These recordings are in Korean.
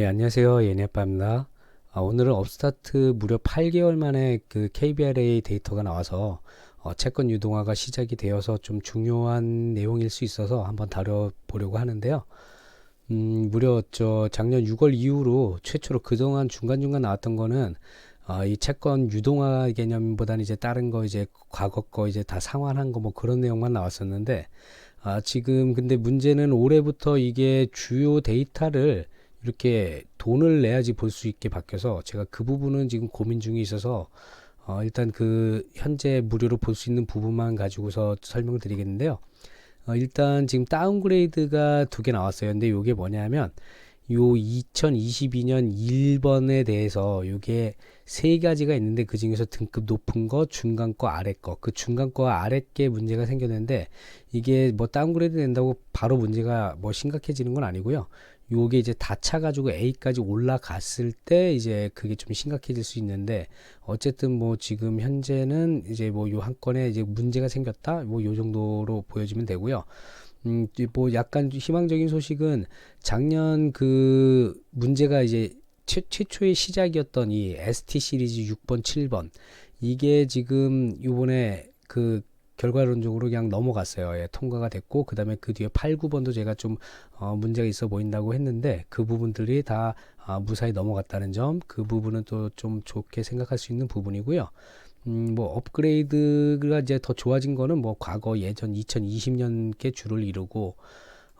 예, 안녕하세요. 예니아빠입니다. 아, 오늘은 업스타트 무려 8개월 만에 그 KBRA 데이터가 나와서 어, 채권 유동화가 시작이 되어서 좀 중요한 내용일 수 있어서 한번 다뤄보려고 하는데요. 음, 무려 저 작년 6월 이후로 최초로 그동안 중간중간 나왔던 거는 어, 이 채권 유동화 개념보다는 이제 다른 거 이제 과거 거 이제 다 상환한 거 뭐 그런 내용만 나왔었는데 아, 지금 근데 문제는 올해부터 이게 주요 데이터를 이렇게 돈을 내야지 볼 수 있게 바뀌어서 제가 그 부분은 지금 고민 중에 있어서 어, 일단 그 현재 무료로 볼 수 있는 부분만 가지고서 설명드리겠는데요. 어, 일단 지금 다운그레이드가 두 개 나왔어요. 근데 이게 뭐냐면 요 2022년 1번에 대해서 요게 세 가지가 있는데 그 중에서 등급 높은 거, 중간 거, 아래 거. 그 중간 거 아래 게 문제가 생겼는데 이게 뭐 다운그레이드 된다고 바로 문제가 뭐 심각해지는 건 아니고요. 요게 이제 다 차 가지고 A까지 올라갔을 때 이제 그게 좀 심각해질 수 있는데 어쨌든 뭐 지금 현재는 이제 뭐 요 한 건에 이제 문제가 생겼다 뭐 요 정도로 보여지면 되고요. 음, 뭐 약간 희망적인 소식은 작년 그 문제가 이제 최, 최초의 시작이었던 이 ST 시리즈 6번, 7번 이게 지금 요번에 그 결과론적으로 그냥 넘어갔어요. 예, 통과가 됐고 그 다음에 그 뒤에 8, 9번도 제가 좀 어, 문제가 있어 보인다고 했는데 그 부분들이 다 아, 무사히 넘어갔다는 점 그 부분은 또 좀 좋게 생각할 수 있는 부분이고요. 음, 뭐 업그레이드가 이제 더 좋아진 거는 뭐 과거 예전 2020년께 주를 이루고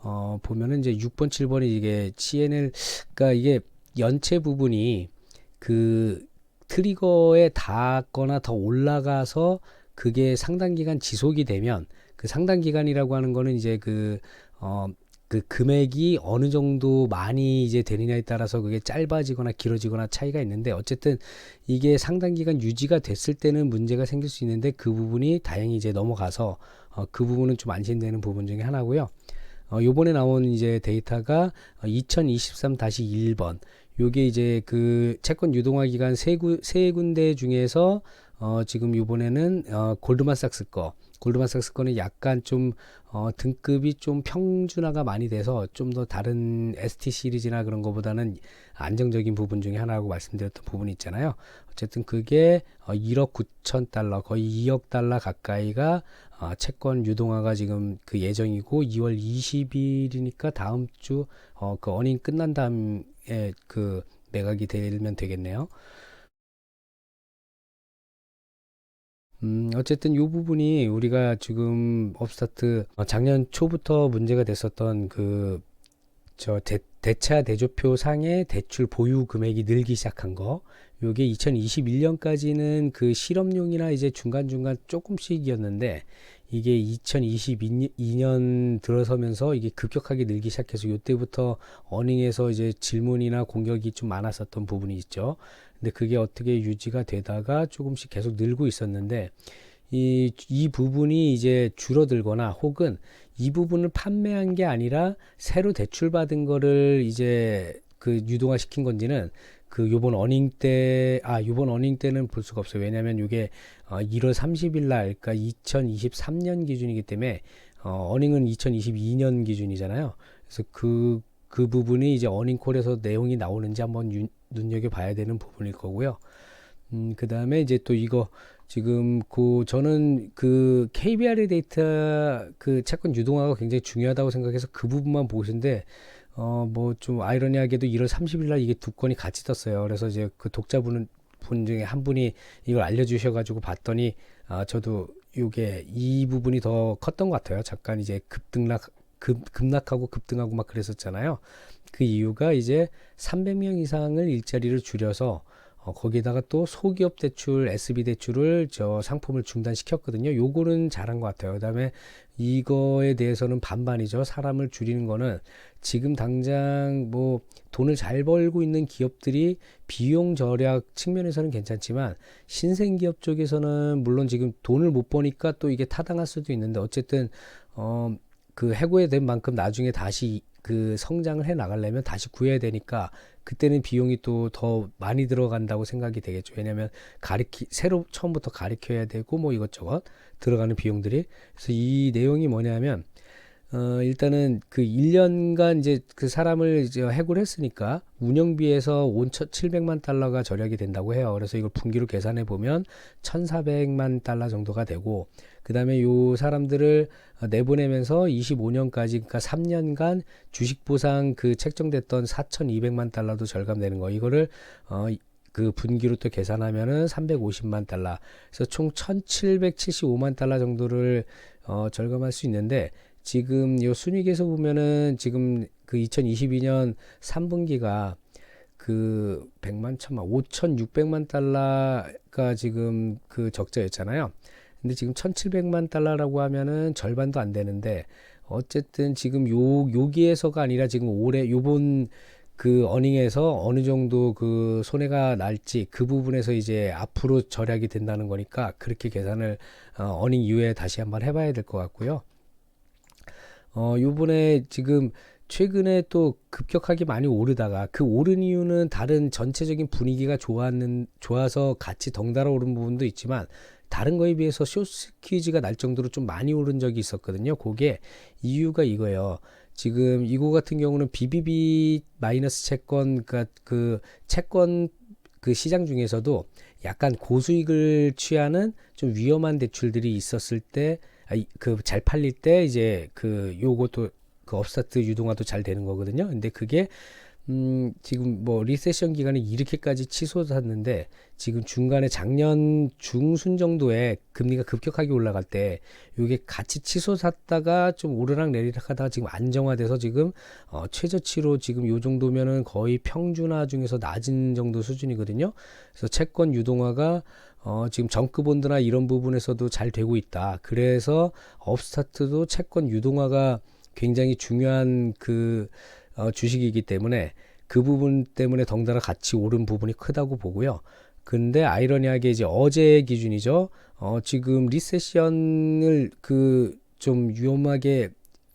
어, 보면은 이제 6번, 7번이 이게 CNL 그러니까 이게 연체 부분이 그 트리거에 닿거나 더 올라가서 그게 상당 기간 지속이 되면 그 상당 기간이라고 하는 거는 이제 그, 어, 그 금액이 어느 정도 많이 이제 되느냐에 따라서 그게 짧아지거나 길어지거나 차이가 있는데 어쨌든 이게 상당 기간 유지가 됐을 때는 문제가 생길 수 있는데 그 부분이 다행히 이제 넘어가서 어, 그 부분은 좀 안심되는 부분 중에 하나고요. 어, 요번에 나온 이제 데이터가 2023-1번 요게 이제 그 채권 유동화 기간 세, 구, 세 군데 중에서 어, 지금 이번에는 어, 골드만삭스 거 골드만삭스 거는 약간 좀 어, 등급이 좀 평준화가 많이 돼서 좀 더 다른 ST 시리즈나 그런 거보다는 안정적인 부분 중에 하나라고 말씀드렸던 부분이 있잖아요. 어쨌든 그게 어, 1억 9천 달러 거의 2억 달러 가까이가 어, 채권 유동화가 지금 그 예정이고 2월 20일이니까 다음 주 어, 그 어닝 끝난 다음에 그 매각이 되면 되겠네요. 음, 어쨌든 이 부분이 우리가 지금 업스타트 어, 작년 초부터 문제가 됐었던 그 저 대차 대조표 상의 대출 보유 금액이 늘기 시작한 거 요게 2021년까지는 그 실업용이나 이제 중간중간 조금씩이었는데 이게 2022년 들어서면서 이게 급격하게 늘기 시작해서 요때부터 어닝에서 이제 질문이나 공격이 좀 많았었던 부분이 있죠. 근데 그게 어떻게 유지가 되다가 조금씩 계속 늘고 있었는데 이, 이 부분이 이제 줄어들거나 혹은 이 부분을 판매한 게 아니라 새로 대출받은 거를 이제 그 유동화 시킨 건지는 그 요번 어닝 때, 아, 요번 어닝 때는 볼 수가 없어요. 왜냐면 이게 어, 1월 30일 날, 그러니까 2023년 기준이기 때문에 어, 어닝은 2022년 기준이잖아요. 그래서 그, 그 부분이 이제 어닝콜에서 내용이 나오는지 한번 유, 눈여겨봐야 되는 부분일 거고요. 음, 그 다음에 이제 또 이거 지금 그 저는 그 KBR의 데이터 그 채권 유동화가 굉장히 중요하다고 생각해서 그 부분만 보시는데 어 뭐 좀 아이러니하게도 1월 30일 날 이게 두 건이 같이 떴어요. 그래서 이제 그 독자분 분 중에 한 분이 이걸 알려주셔 가지고 봤더니 아 저도 요게 이 부분이 더 컸던 것 같아요. 잠깐 이제 급등락 급, 급락하고 급등하고 막 그랬었잖아요. 그 이유가 이제 300명 이상을 일자리를 줄여서 어, 거기에다가 또 소기업 대출, SB 대출을 저 상품을 중단시켰거든요. 요거는 잘한 것 같아요. 그다음에 이거에 대해서는 반반이죠. 사람을 줄이는 거는 지금 당장 뭐 돈을 잘 벌고 있는 기업들이 비용 절약 측면에서는 괜찮지만 신생 기업 쪽에서는 물론 지금 돈을 못 버니까 또 이게 타당할 수도 있는데 어쨌든 어 그 해고에 된 만큼 나중에 다시 그 성장을 해 나가려면 다시 구해야 되니까 그때는 비용이 또 더 많이 들어간다고 생각이 되겠죠. 왜냐하면 가르키 새로 처음부터 가르쳐야 되고 뭐 이것저것 들어가는 비용들이 그래서 이 내용이 뭐냐면 어, 일단은 그 1년간 이제 그 사람을 이제 해고를 했으니까 운영비에서 5,700만 달러가 절약이 된다고 해요. 그래서 이걸 분기로 계산해 보면 1,400만 달러 정도가 되고 그다음에 요 사람들을 내보내면서 25년까지 그러니까 3년간 주식 보상 그 책정됐던 4,200만 달러도 절감되는 거. 이거를 어, 그 분기로 또 계산하면은 350만 달러. 그래서 총 1,775만 달러 정도를 어, 절감할 수 있는데 지금 요 순위계에서 보면은 지금 그 2022년 3분기가 그 100만 천만 5,600만 달러가 지금 그 적자였잖아요. 근데 지금 1,700만 달러라고 하면은 절반도 안 되는데 어쨌든 지금 요 여기에서가 아니라 지금 올해 요번 그 어닝에서 어느 정도 그 손해가 날지 그 부분에서 이제 앞으로 절약이 된다는 거니까 그렇게 계산을 어, 어닝 이후에 다시 한번 해봐야 될 것 같고요. 어, 요번에 지금 최근에 또 급격하게 많이 오르다가 그 오른 이유는 다른 전체적인 분위기가 좋았는 좋아서 같이 덩달아 오른 부분도 있지만 다른 거에 비해서 쇼스퀴즈가 날 정도로 좀 많이 오른 적이 있었거든요. 그게 이유가 이거예요. 지금 이거 같은 경우는 BBB 마이너스 채권 그러니까 그 채권 그 시장 중에서도 약간 고수익을 취하는 좀 위험한 대출들이 있었을 때 그 잘 팔릴 때 이제 그 요것도 그 업스타트 유동화도 잘 되는 거거든요. 근데 그게 음, 지금 뭐 리세션 기간에 이렇게까지 치솟았는데 지금 중간에 작년 중순 정도에 금리가 급격하게 올라갈 때 이게 같이 치솟았다가 좀 오르락 내리락 하다가 지금 안정화돼서 지금 어, 최저치로 지금 요 정도면은 거의 평준화 중에서 낮은 정도 수준이거든요. 그래서 채권 유동화가 어, 지금 정크본드나 이런 부분에서도 잘 되고 있다. 그래서 업스타트도 채권 유동화가 굉장히 중요한 그 어, 주식이기 때문에 그 부분 때문에 덩달아 같이 오른 부분이 크다고 보고요. 근데 아이러니하게 이제 어제의 기준이죠. 어, 지금 리세션을 그 좀 위험하게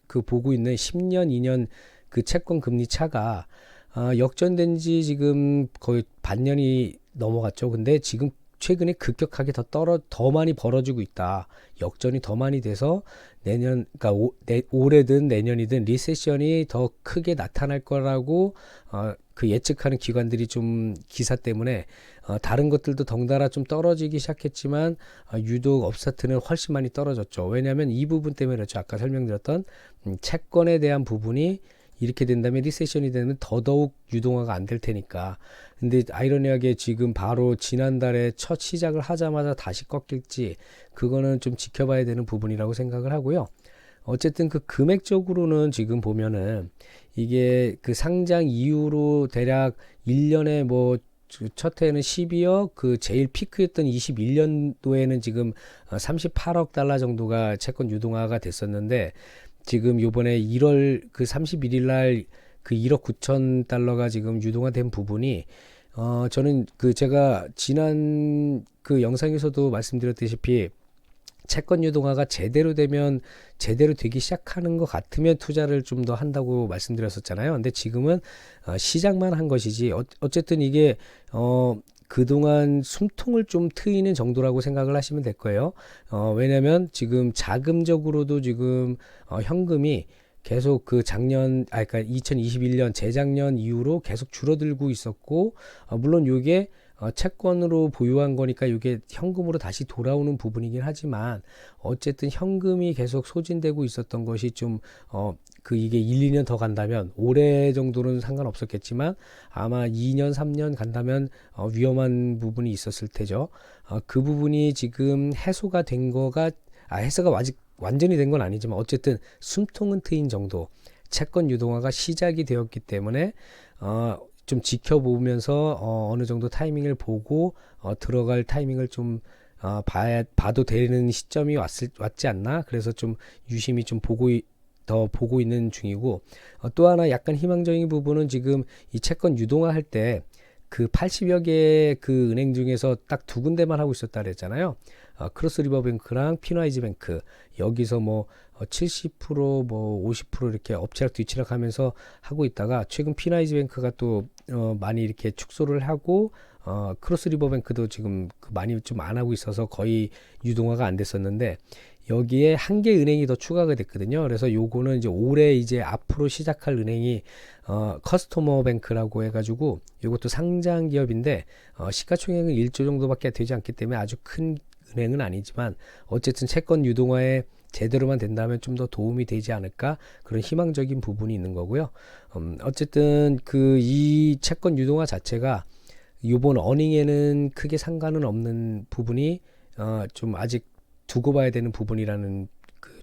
그 보고 있는 10년, 2년 그 채권 금리 차가 어, 역전된 지 지금 거의 반년이 넘어갔죠. 근데 지금 최근에 급격하게 더 떨어 더 많이 벌어지고 있다. 역전이 더 많이 돼서 내년 그러니까 오, 내, 올해든 내년이든 리세션이 더 크게 나타날 거라고 어, 그 예측하는 기관들이 좀 기사 때문에 어, 다른 것들도 덩달아 좀 떨어지기 시작했지만 어, 유독 업사트는 훨씬 많이 떨어졌죠. 왜냐하면 이 부분 때문에 그렇죠. 아까 설명드렸던 음, 채권에 대한 부분이 이렇게 된다면 리세션이 되면 더더욱 유동화가 안 될 테니까. 근데 아이러니하게 지금 바로 지난달에 첫 시작을 하자마자 다시 꺾일지 그거는 좀 지켜봐야 되는 부분이라고 생각을 하고요. 어쨌든 그 금액적으로는 지금 보면은 이게 그 상장 이후로 대략 1년에 뭐 첫 해에는 12억, 그 제일 피크였던 21년도에는 지금 38억 달러 정도가 채권 유동화가 됐었는데 지금 요번에 1월 그 31일 날 그 1억 9천 달러가 지금 유동화 된 부분이 어 저는 그 제가 지난 그 영상에서도 말씀드렸다시피 채권 유동화가 제대로 되면 제대로 되기 시작하는 것 같으면 투자를 좀 더 한다고 말씀드렸었잖아요. 근데 지금은 어, 시작만 한 것이지 어, 어쨌든 이게 어 그동안 숨통을 좀 트이는 정도라고 생각을 하시면 될 거예요. 어, 왜냐면 지금 자금적으로도 지금 어, 현금이 계속 그 작년, 아, 그러니까 2021년 재작년 이후로 계속 줄어들고 있었고, 어, 물론 요게 어, 채권으로 보유한 거니까 이게 현금으로 다시 돌아오는 부분이긴 하지만 어쨌든 현금이 계속 소진되고 있었던 것이 좀 어, 그 이게 1, 2년 더 간다면 올해 정도는 상관없었겠지만 아마 2년, 3년 간다면 어, 위험한 부분이 있었을 테죠. 어, 그 부분이 지금 해소가 된 거가 아, 해소가 아직 완전히 된 건 아니지만 어쨌든 숨통은 트인 정도 채권 유동화가 시작이 되었기 때문에 어, 좀 지켜보면서 어, 어느 정도 타이밍을 보고 어, 들어갈 타이밍을 좀 어, 봐야 봐도 되는 시점이 왔을 왔지 않나 그래서 좀 유심히 좀 보고 더 보고 있는 중이고 어, 또 하나 약간 희망적인 부분은 지금 이 채권 유동화 할 때 그 80여 개의 그 은행 중에서 딱 두 군데만 하고 있었다 그랬잖아요. 어, 크로스 리버뱅크랑 피나이즈 뱅크 여기서 뭐 어, 70%뭐 50% 이렇게 업체락 뒤치락 하면서 하고 있다가 최근 피나이즈 뱅크가 또 어, 많이 이렇게 축소를 하고 어, 크로스 리버뱅크도 지금 그 많이 좀 안 하고 있어서 거의 유동화가 안 됐었는데 여기에 한 개 은행이 더 추가가 됐거든요. 그래서 요거는 이제 올해 이제 앞으로 시작할 은행이 어, 커스터머 뱅크라고 해가지고 이것도 상장 기업인데 어, 시가총액은 1조 정도밖에 되지 않기 때문에 아주 큰 은행은 아니지만 어쨌든 채권 유동화에 제대로만 된다면 좀 더 도움이 되지 않을까 그런 희망적인 부분이 있는 거고요. 음, 어쨌든 그 이 채권 유동화 자체가 이번 어닝에는 크게 상관은 없는 부분이 어, 좀 아직 두고 봐야 되는 부분이라는 그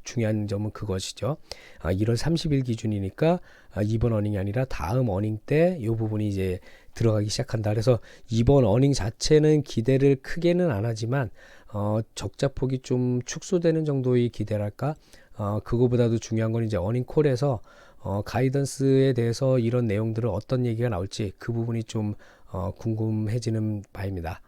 중요한 점은 그것이죠. 아, 1월 30일 기준이니까 아, 이번 어닝이 아니라 다음 어닝 때 이 부분이 이제 들어가기 시작한다. 그래서 이번 어닝 자체는 기대를 크게는 안 하지만 어, 적자폭이 좀 축소되는 정도의 기대랄까? 어, 그거보다도 중요한 건 이제 어닝 콜에서 어, 가이던스에 대해서 이런 내용들을 어떤 얘기가 나올지 그 부분이 좀 어, 궁금해지는 바입니다.